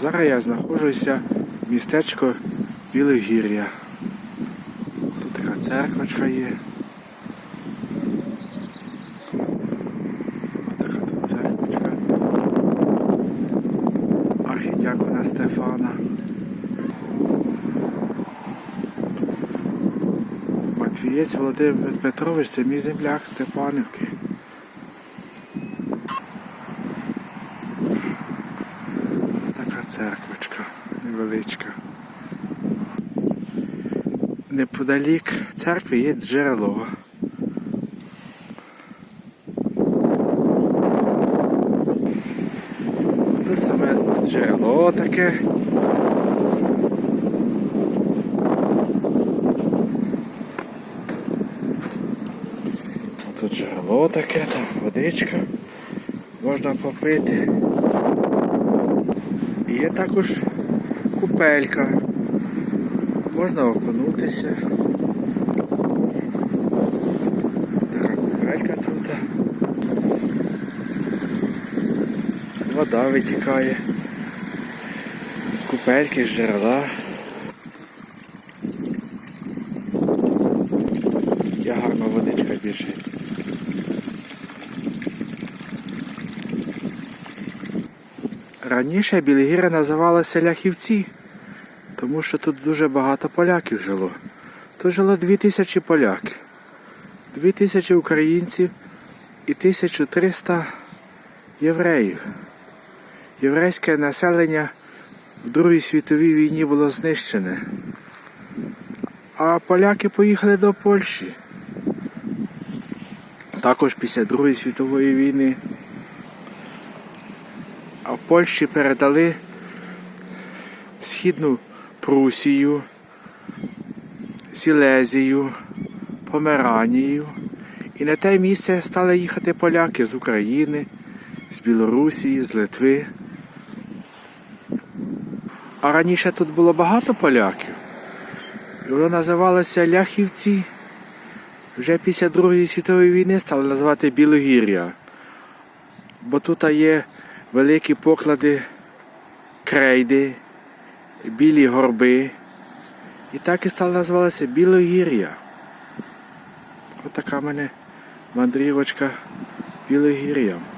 Зараз я знаходжуся в містечко Білогір'я. Тут така церквочка є. Така тут церквочка. Архідякона Стефана. Матвієць Володимир Петрович це мій земляк Степанівки. Така церквочка невеличка. Неподалік церкви є джерело. Тут саме джерело таке. Тут джерело таке, там водичка. Можна попити. Є також купелька. Можна окунутися. Така купелька тут. Вода витікає. З купельки, з джерела. Я гарна водичка біжить. Раніше Білгіра називалася Ляхівці, тому що тут дуже багато поляків жило. Тут жило 2000 поляків, 2000 українців і 1300 євреїв. Єврейське населення в Другій світовій війні було знищене. А поляки поїхали до Польщі. Також після Другої світової війни. Польщі передали Східну Прусію, Сілезію, Померанію. І на те місце стали їхати поляки з України, з Білорусі, з Литви. А раніше тут було багато поляків. І воно називалося Ляхівці. Вже після Другої світової війни стали називати Білогір'я. Бо тут є великі поклади крейди, білі горби. І так і стало називалася Білогір'я. Отака мене мандрівочка Білогір'ям.